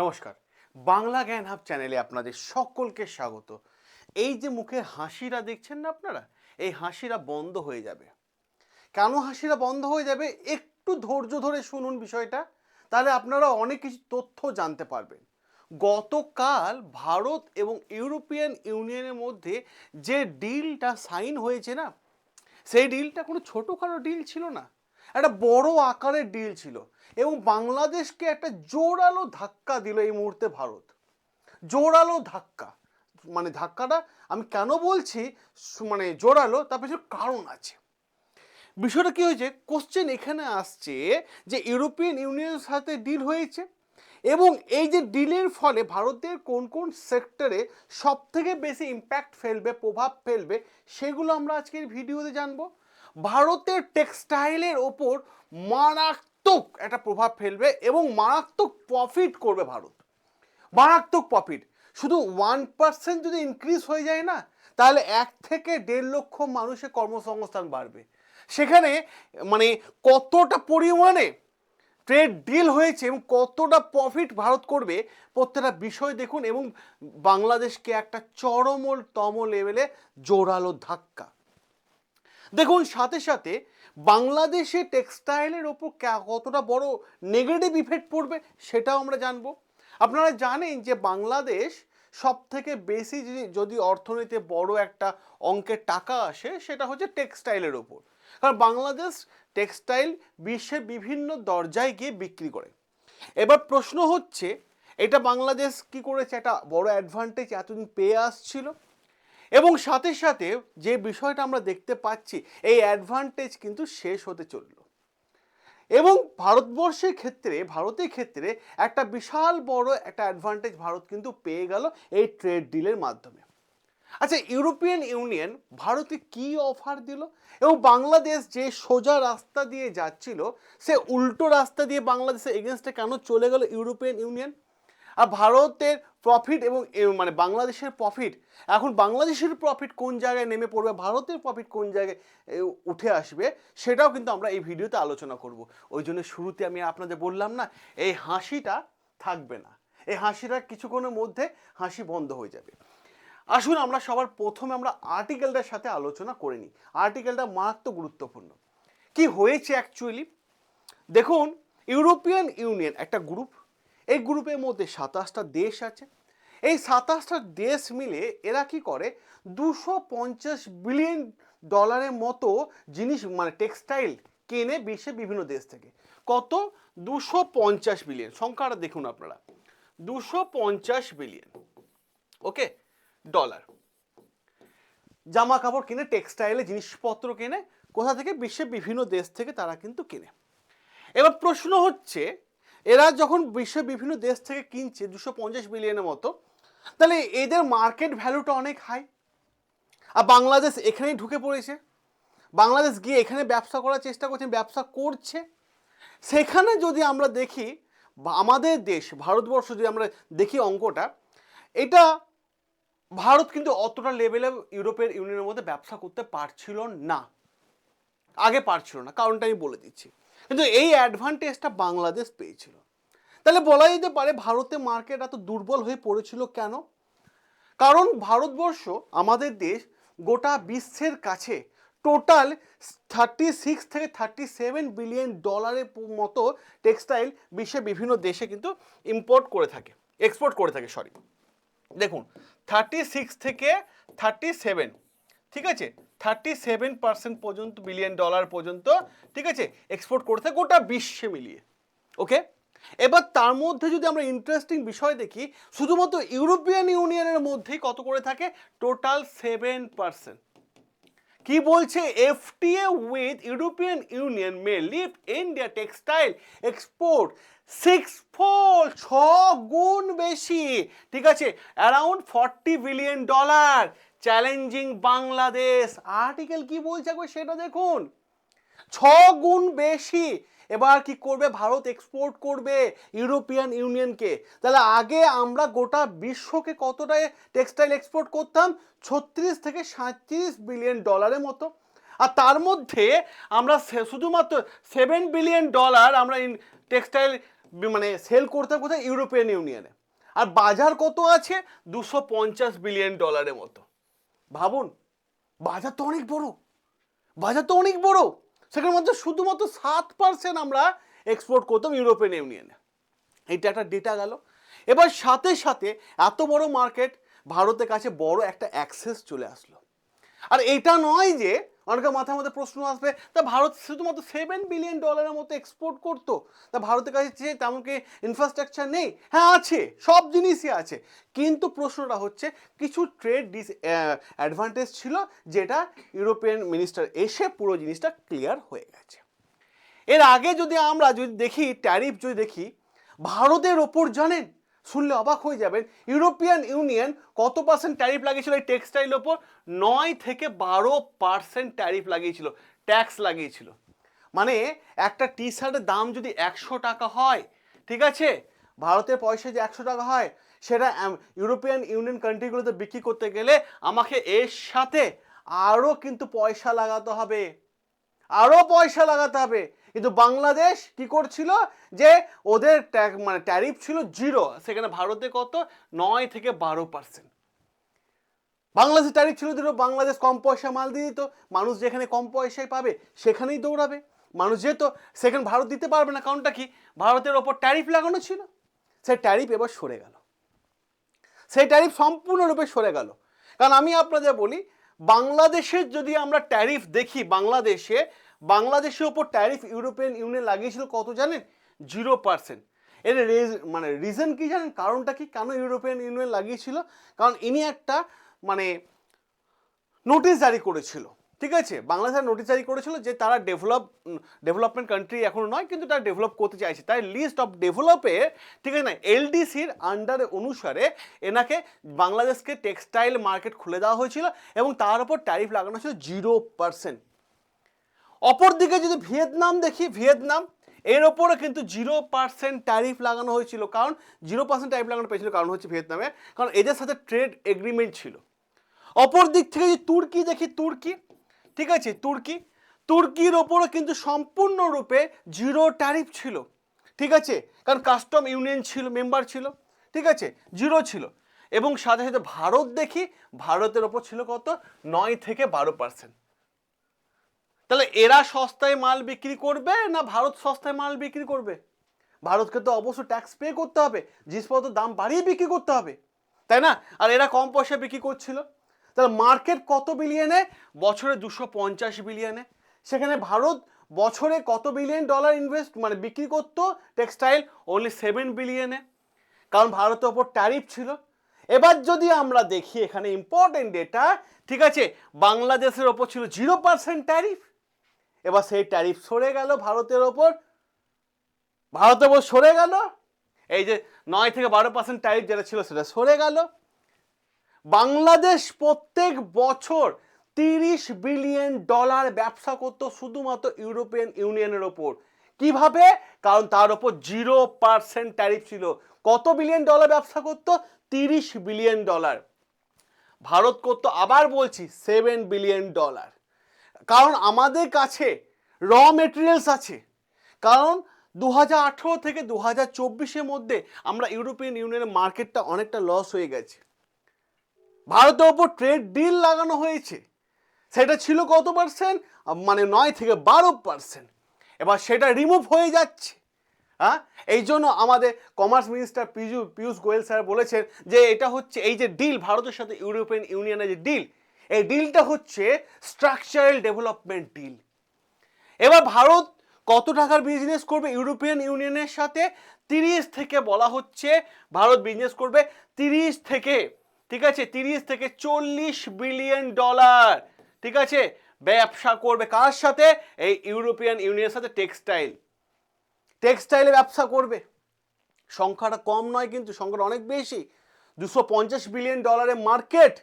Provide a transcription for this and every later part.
নমস্কার। বাংলা জ্ঞান হাব চ্যানেলে আপনাদের সকলকে স্বাগত। এই যে মুখের হাসিরা দেখছেন না আপনারা? এই হাসিরা বন্ধ হয়ে যাবে। কেন হাসিরা বন্ধ হয়ে যাবে? একটু ধৈর্য ধরে শুনুন বিষয়টা, তাহলে আপনারা অনেক কিছু তথ্য জানতে পারবেন। গতকাল ভারত এবং ইউরোপিয়ান ইউনিয়নের মধ্যে যে ডিলটা সাইন হয়েছে না, সেই ডিলটা কোনো ছোটোখাটো ডিল ছিল না? একটা বড় আকারের ডিল ছিল এবং বাংলাদেশকে একটা জোরালো ধাক্কা দিল এই মুহূর্তে ভারত। জোরালো ধাক্কা। মানে ধাক্কাটা আমি কেন বলছি? মানে জোরালো, তার পেছনে কারণ আছে। বিষয়টা কি হয়েছে? কোশ্চেন এখানে আসছে যে ইউরোপিয়ান ইউনিয়নের সাথে ডিল হয়েছে এবং এই যে ডিলের ফলে ভারতের কোন কোন সেক্টরে সব থেকে বেশি ইম্প্যাক্ট ফেলবে, প্রভাব ফেলবে, সেগুলো আমরা আজকের ভিডিওতে জানব। ভারতের টেক্সটাইলের ওপর মারাত্মক একটা প্রভাব ফেলবে এবং মারাত্মক প্রফিট করবে ভারত। মারাত্মক প্রফিট শুধু ওয়ান পার্সেন্ট যদি ইনক্রিজ হয়ে যায় না, তাহলে এক থেকে দেড় লক্ষ মানুষের কর্মসংস্থান বাড়বে। সেখানে মানে কতটা পরিমাণে ট্রেড ডিল হয়েছে এবং কতটা প্রফিট ভারত করবে, প্রত্যেকটা বিষয় দেখুন এবং বাংলাদেশকে একটা চরমতম লেভেলে জোরালো ধাক্কা। দেখুন, সাথে সাথে বাংলাদেশে টেক্সটাইলের ওপর কতটা বড় নেগেটিভ ইফেক্ট পড়বে সেটাও আমরা জানব। আপনারা জানেন যে বাংলাদেশ সব থেকে বেশি যদি অর্থনীতিতে বড় একটা অঙ্কের টাকা আসে, সেটা হচ্ছে টেক্সটাইলের ওপর। কারণ বাংলাদেশ টেক্সটাইল বিশ্বের বিভিন্ন দরজায় গিয়ে বিক্রি করে। এবার প্রশ্ন হচ্ছে, এটা বাংলাদেশ কি করেছে? একটা বড় অ্যাডভান্টেজ এতদিন পেয়ে আসছিল। এবং সাথে সাথে যে বিষয়টা আমরা দেখতে পাচ্ছি, এই অ্যাডভান্টেজ কিন্তু শেষ হতে চলল। এবং ভারতবর্ষের ক্ষেত্রে, ভারতের ক্ষেত্রে একটা বিশাল বড় একটা অ্যাডভান্টেজ ভারত কিন্তু পেয়ে গেল এই ট্রেড ডিলের মাধ্যমে। আচ্ছা ইউরোপিয়ান ইউনিয়ন ভারতে কি অফার দিল? এবং বাংলাদেশ যে সোজা রাস্তা দিয়ে যাচ্ছিল, সে উল্টো রাস্তা দিয়ে বাংলাদেশের এগেনস্টে কেন চলে গেল ইউরোপিয়ান ইউনিয়ন? আর ভারতের প্রফিট এবং মানে বাংলাদেশের প্রফিট এখন বাংলাদেশের প্রফিট কোন জায়গায় নেমে পড়বে, ভারতের প্রফিট কোন জায়গায় উঠে আসবে, সেটাও কিন্তু আমরা এই ভিডিওতে আলোচনা করব। ওই জন্য শুরুতে আমি আপনাদের বললাম না, এই হাসিটা থাকবে না। এই হাসিটা কিছুক্ষণের মধ্যে হাসি বন্ধ হয়ে যাবে। আসুন আমরা সবার প্রথমে আমরা আর্টিকেলটার সাথে আলোচনা করে নিই। আর্টিকেলটা মারাত্মক গুরুত্বপূর্ণ। কি হয়েছে অ্যাকচুয়ালি দেখুন ইউরোপিয়ান ইউনিয়ন একটা গ্রুপ এই গ্রুপের মধ্যে সাতাশটা দেশ আছে। এই সাতাশটা দেশ মিলে এরা কি করে? দুশো পঞ্চাশ বিলিয়ন ডলারের মতো জিনিস মানে টেক্সটাইল কেনে বিশ্বের বিভিন্ন দেশ থেকে। কত? দুশো পঞ্চাশ বিলিয়ন। সংখ্যাটা দেখুন আপনারা। দুশো পঞ্চাশ বিলিয়ন। ওকে? ডলার। জামা কাপড় কিনে টেক্সটাইলে জিনিসপত্র কেনে, কোথা থেকে? বিশ্বের বিভিন্ন দেশ থেকে তারা কিন্তু কেনে। এবার প্রশ্ন হচ্ছে এরা যখন বিশ্বের বিভিন্ন দেশ থেকে কিনছে দুশো পঞ্চাশ বিলিয়নের মতো, তাহলে এদের মার্কেট ভ্যালুটা অনেক হাই আর বাংলাদেশ এখানেই ঢুকে পড়েছে। বাংলাদেশ গিয়ে এখানে ব্যবসা করার চেষ্টা করছে, ব্যবসা করছে। সেখানে যদি আমরা দেখি আমাদের দেশ, ভারতবর্ষ যদি আমরা দেখি অঙ্কটা, এটা ভারত কিন্তু অতটা লেভেলে ইউরোপের ইউনিয়নের মধ্যে ব্যবসা করতে পারছিল না। আগে পারছিল না, কারণটা আমি বলে দিচ্ছি। কিন্তু এই অ্যাডভান্টেজটা বাংলাদেশ পেয়েছিল। তাহলে বলা যেতে পারে ভারতে মার্কেট এত দুর্বল হয়ে পড়েছিল কেন? কারণ ভারতবর্ষ, আমাদের দেশ, গোটা বিশ্বের কাছে টোটাল থার্টি সিক্স থেকে থার্টি সেভেন বিলিয়ন ডলারের মতো টেক্সটাইল বিশ্বের বিভিন্ন দেশে কিন্তু ইম্পোর্ট করে থাকে এক্সপোর্ট করে থাকে সরি দেখুন থার্টি সিক্স থেকে থার্টি সেভেন ঠিক আছে? থার্টি সেভেন পার্সেন্ট পর্যন্ত, বিলিয়ন ডলার পর্যন্ত, ঠিক আছে এক্সপোর্ট করে থাকে গোটা বিশ্বে মিলিয়ে, ওকে? এবার তার মধ্যে যদি আমরা ইন্টারেস্টিং বিষয় দেখি, শুধুমাত্র ইউরোপিয়ান ইউনিয়নের মধ্যেই কত করে থাকে? টোটাল সেভেন পার্সেন্ট কি বলছে? FTA with European Union may lift India textile export six four ছ গুণ বেশি, ঠিক আছে around forty billion dollar challenging Bangladesh article কি বলছে একবার সেটা দেখুন। ছ গুণ বেশি। এবার কি করবে? ভারত এক্সপোর্ট করবে ইউরোপিয়ান ইউনিয়নকে তাহলে আগে আমরা গোটা বিশ্বকে কতটা টেক্সটাইল এক্সপোর্ট করতাম? ছত্রিশ থেকে সাঁত্রিশ বিলিয়ন ডলারের মতো। আর তার মধ্যে আমরা শুধুমাত্র সেভেন বিলিয়ন ডলার আমরা ইন টেক্সটাইল মানে সেল করতাম কোথায়? ইউরোপিয়ান ইউনিয়নে আর বাজার কত আছে? দুশো পঞ্চাশ বিলিয়ন ডলারের মতো। ভাবুন, বাজার তো অনেক বড়। বাজার তো অনেক বড়। সেখানে মধ্যে শুধুমাত্র সাত পার্সেন্ট আমরা এক্সপোর্ট করতাম ইউরোপিয়ান ইউনিয়নে। এটা একটা ডেটা গেল। এবার সাথে সাথে এত বড় মার্কেট ভারতের কাছে বড় একটা অ্যাক্সেস চলে আসলো। আর এটা নয় যে অনেকের মাথার মধ্যে প্রশ্ন আসবে, তা ভারত শুধুমাত্র সেভেন বিলিয়ন ডলারের মতো এক্সপোর্ট করতো? তা ভারতের কাছে যে তেমন কি ইনফ্রাস্ট্রাকচার নেই? হ্যাঁ আছে, সব জিনিসই আছে। কিন্তু প্রশ্নটা হচ্ছে, কিছু ট্রেড ডিস অ্যাডভান্টেজ ছিল যেটা ইউরোপিয়ান মিনিস্টার এসে পুরো জিনিসটা ক্লিয়ার হয়ে গেছে। এর আগে যদি আমরা যদি দেখি ট্যারিফ যদি দেখি, ভারতের ওপর জানেন শুনলে অবাক হয়ে যাবেন ইউরোপিয়ান ইউনিয়ন কত পার্সেন্ট ট্যারিফ লাগিয়েছিল এই টেক্সটাইল ওপর? নয় থেকে বারো পার্সেন্ট ট্যারিফ লাগিয়েছিল ট্যাক্স লাগিয়েছিল। মানে একটা টি শার্টের দাম যদি একশো টাকা হয়, ঠিক আছে? ভারতের পয়সা যে একশো টাকা হয়, সেটা ইউরোপিয়ান ইউনিয়ন কান্ট্রিগুলোতে বিক্রি করতে গেলে আমাকে এর সাথে আরও কিন্তু পয়সা লাগাতে হবে। আরও পয়সা লাগাতে হবে। কিন্তু বাংলাদেশ কি করছিল? যে ওদের মানে ট্যারিফ ছিল জিরো, সেখানে ভারতে কত? নয় থেকে বারো পার্সেন্ট। বাংলাদেশের ট্যারিফ ছিল জিরো, বাংলাদেশ কম পয়সা মাল দিয়ে দিত, মানুষ যেখানে কম পয়সায় পাবে, সেখানেই দৌড়াবে। মানুষ যেহেতু সেখানে ভারত দিতে পারবে না, কারণটা কি? ভারতের ওপর ট্যারিফ লাগানো ছিল। সেই ট্যারিফ এবার সরে গেল। সেই ট্যারিফ সম্পূর্ণরূপে সরে গেল। কারণ আমি আপনাদের বলি বাংলাদেশের যদি আমরা ট্যারিফ দেখি বাংলাদেশে, বাংলাদেশের ওপর ট্যারিফ ইউরোপিয়ান ইউনিয়ন লাগিয়েছিল কত জানেন? জিরো পার্সেন্ট এর মানে রিজন কী জানেন? কারণটা কি? কেন ইউরোপিয়ান ইউনিয়ন লাগিয়েছিল? কারণ ইনি একটা মানে নোটিশ জারি করেছিল। ঠিক আছে? বাংলাদেশ নোটিশ জারি করেছিল যে তারা ডেভেলপ ডেভেলপমেন্ট কান্ট্রি এখনও নয়, কিন্তু তারা ডেভেলপ করতে চাইছে। তাই লিস্ট অফ ডেভেলপে ঠিক আছে না এলডিসির আন্ডারে অনুসারে এনাকে বাংলাদেশকে টেক্সটাইল মার্কেট খুলে দেওয়া হয়েছিল এবং তার উপর ট্যারিফ লাগানো ছিল জিরো পার্সেন্ট অপরদিকে যদি ভিয়েতনাম দেখি, ভিয়েতনাম, এর ওপরে কিন্তু জিরো পার্সেন্ট ট্যারিফ লাগানো হয়েছিল। কারণ জিরো পার্সেন্ট ট্যারিফ লাগানো পেয়েছিল কারণ হচ্ছে ভিয়েতনামে, কারণ এদের সাথে ট্রেড এগ্রিমেন্ট ছিল। অপর দিক থেকে যদি তুর্কি দেখি, তুর্কি ঠিক আছে, তুর্কি। তুর্কির ওপরও কিন্তু সম্পূর্ণরূপে জিরো ট্যারিফ ছিল। ঠিক আছে, কারণ কাস্টম ইউনিয়ন ছিল, মেম্বার ছিল। ঠিক আছে, জিরো ছিল। এবং সাথে সাথে ভারত দেখি, ভারতের ওপর ছিল কত? নয় থেকে বারো পার্সেন্ট। তাহলে এরা সস্তায় মাল বিক্রি করবে না ভারত সস্তায় মাল বিক্রি করবে? ভারতকে তো অবশ্য ট্যাক্স পে করতে হবে, জিনিসপত্রের দাম বাড়িয়ে বিক্রি করতে হবে। তাই না? আর এরা কম পয়সায় বিক্রি করছিল। তাহলে মার্কেট কত বিলিয়নে বছরে দুশো পঞ্চাশ বিলিয়নে সেখানে ভারত বছরে কত বিলিয়ন ডলার ইনভেস্ট মানে বিক্রি করতো? টেক্সটাইল অনলি সেভেন বিলিয়নে কারণ ভারতের ওপর ট্যারিফ ছিল। এবার যদি আমরা দেখি এখানে ইম্পর্টেন্ট ডেটা ঠিক আছে? বাংলাদেশের ওপর ছিল জিরো পার্সেন্ট ট্যারিফ এবার সেই ট্যারিফ সরে গেল ভারতের ওপর। ভারতের ওপর সরে গেল। এই যে নয় থেকে বারো পার্সেন্ট ট্যারিফ যেটা ছিল সেটা সরে গেল। বাংলাদেশ প্রত্যেক বছর তিরিশ বিলিয়ন ডলার ব্যবসা করতো শুধুমাত্র ইউরোপিয়ান ইউনিয়নের ওপর। কীভাবে? কারণ তার ওপর জিরো পার্সেন্ট ট্যারিফ ছিল। কত বিলিয়ন ডলার ব্যবসা করতো? তিরিশ বিলিয়ন ডলার। ভারত করতো, আবার বলছি সেভেন বিলিয়ন ডলার কারণ আমাদের কাছে র মেটেরিয়ালস আছে। কারণ দু থেকে দু হাজার মধ্যে আমরা ইউরোপিয়ান ইউনিয়নের মার্কেটটা অনেকটা লস হয়ে গেছে। ভারতের ওপর ট্রেড ডিল লাগানো হয়েছে। সেটা ছিল কত পার্সেন্ট মানে নয় থেকে বারো পার্সেন্ট এবার সেটা রিমুভ হয়ে যাচ্ছে। হ্যাঁ এই জন্য আমাদের commerce minister Piyush, Piyush Goyal sir বলেছেন যে এটা হচ্ছে এই যে ডিল ভারতের সাথে ইউরোপিয়ান ইউনিয়নের যে ডিল এই ডিলটা হচ্ছে স্ট্রাকচারাল ডেভেলপমেন্ট ডিল এবার ভারত কত টাকার বিজনেস করবে ইউরোপিয়ান ইউনিয়নের সাথে? তিরিশ থেকে বলা হচ্ছে ভারত বিজনেস করবে তিরিশ থেকে ঠিক আছে? তিরিশ থেকে চল্লিশ বিলিয়ন ডলার। ঠিক আছে? ব্যবসা করবে কার সাথে? এই ইউরোপিয়ান ইউনিয়নের সাথে টেক্সটাইল। টেক্সটাইলে ব্যবসা করবে। সংখ্যাটা কম নয় কিন্তু সংখ্যাটা অনেক বেশি। দুশো পঞ্চাশ বিলিয়ন ডলারের মার্কেট,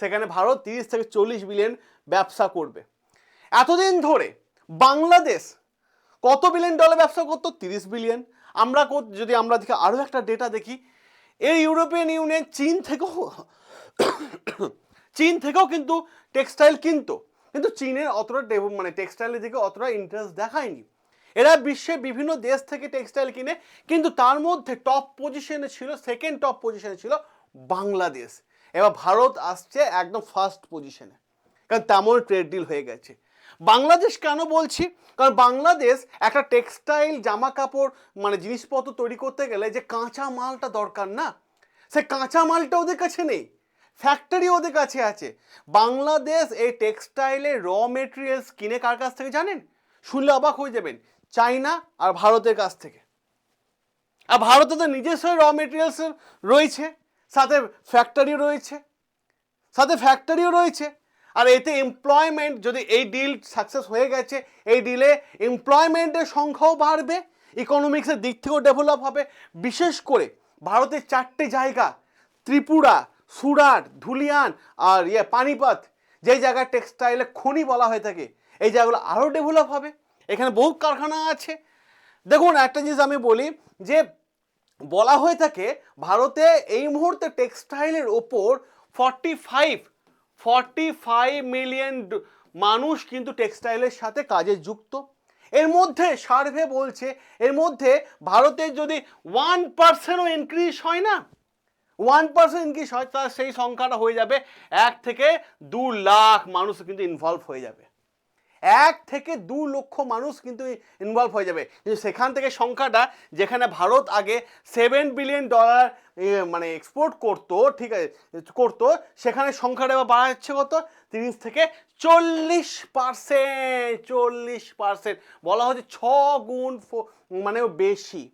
সেখানে ভারত তিরিশ থেকে চল্লিশ বিলিয়ন ব্যবসা করবে। এতদিন ধরে বাংলাদেশ কত বিলিয়ন ডলার ব্যবসা করতো? তিরিশ বিলিয়ন। আমরা যদি আমরা দেখি আরও একটা ডেটা দেখি এই ইউরোপিয়ান ইউনিয়ন চীন থেকেও চীন থেকেও কিন্তু টেক্সটাইল কিনতো। কিন্তু চীনের অতটা মানে টেক্সটাইলের দিকে অতটা ইন্টারেস্ট দেখায়নি। এরা বিশ্বের বিভিন্ন দেশ থেকে টেক্সটাইল কিনে, কিন্তু তার মধ্যে টপ পজিশনে ছিল সেকেন্ড টপ পজিশনে ছিল বাংলাদেশ। এবার ভারত আসছে একদম ফার্স্ট পজিশনে কারণ তেমন ট্রেড ডিল হয়ে গেছে। বাংলাদেশ কেন বলছি? কারণ বাংলাদেশ একটা টেক্সটাইল জামা কাপড় মানে জিনিসপত্র তৈরি করতে গেলে যে কাঁচা মালটা দরকার না, সে কাঁচা মালটা ওদের কাছে নেই ফ্যাক্টরি ওদের কাছে আছে। বাংলাদেশ এই টেক্সটাইলের র মেটেরিয়ালস কিনে কার কাছ থেকে জানেন? শুনলে অবাক হয়ে যাবেন চাইনা আর ভারতের কাছ থেকে। আর ভারতে তো নিজস্ব র মেটেরিয়ালস রয়েছে, সাথে ফ্যাক্টরি রয়েছে, সাথে ফ্যাক্টরিও রয়েছে। আর এতে এমপ্লয়মেন্ট যদি এই ডিল সাকসেস হয়ে গেছে, এই ডিলে এমপ্লয়মেন্টের সংখ্যাও বাড়বে ইকোনমিক্সের দিক থেকেও ডেভেলপ হবে। বিশেষ করে ভারতের চারটে জায়গা, ত্রিপুরা, সুরাট, ধুলিয়ান আর ইয়ে পানিপথ, যেই জায়গায় টেক্সটাইলে খনি বলা হয়ে থাকে, এই জায়গাগুলো আরও ডেভেলপ হবে। এখানে বহু কারখানা আছে। দেখুন, একটা জিনিস আমি বলি যে, বলা হয়ে থাকে ভারতে এই মুহূর্তে টেক্সটাইলের ওপর forty five forty five million মানুষ কিন্তু টেক্সটাইলের সাথে কাজে যুক্ত। এর মধ্যে সার্ভে বলছে, এর মধ্যে ভারতের যদি ওয়ান পার্সেন্টও ইনক্রিজ হয় না ওয়ান পার্সেন্ট ইনক্রিজ হয় তার সেই সংখ্যাটা হয়ে যাবে এক থেকে দু লাখ মানুষ কিন্তু ইনভলভ হয়ে যাবে। এক থেকে দু লক্ষ মানুষ কিন্তু ইনভলভ হয়ে যাবে। সেখান থেকে সংখ্যাটা, যেখানে ভারত আগে সেভেন বিলিয়ন ডলার মানে এক্সপোর্ট করতো, ঠিক আছে, করতো, সেখানে সংখ্যাটা এবার বাড়া যাচ্ছে কত তিরিশ থেকে চল্লিশ পার্সেন্ট চল্লিশ পার্সেন্ট বলা হচ্ছে ছ গুণ মানে বেশি।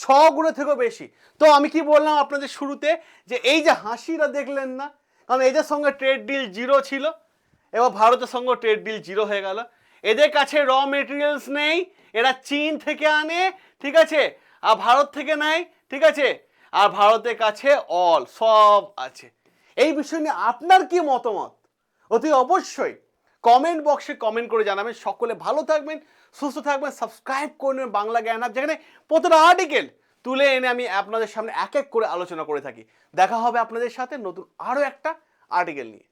ছ গুণের থেকেও বেশি। তো আমি কি বললাম আপনাদের শুরুতে, যে এই যে হাসিরা দেখলেন না, কারণ এদের সঙ্গে ট্রেড ডিল জিরো ছিল এবার ভারতের সঙ্গে ট্রেড ডিল জিরো হয়ে গেল। এদের কাছে র মেটেরিয়ালস নেই, এরা চীন থেকে আনে, ঠিক আছে? আর ভারত থেকে নেয়, ঠিক আছে? আর ভারতের কাছে অল সব আছে। এই বিষয় নিয়ে আপনার কি মতামত? অতি অবশ্যই কমেন্ট বক্সে কমেন্ট করে জানাবেন। সকলে ভালো থাকবেন, সুস্থ থাকবেন সাবস্ক্রাইব করে নেবেন বাংলা জ্ঞান আপ যেখানে প্রতিটা আর্টিকেল তুলে এনে আমি আপনাদের সামনে এক এক করে আলোচনা করে থাকি। দেখা হবে আপনাদের সাথে নতুন আরও একটা আর্টিকেল নিয়ে।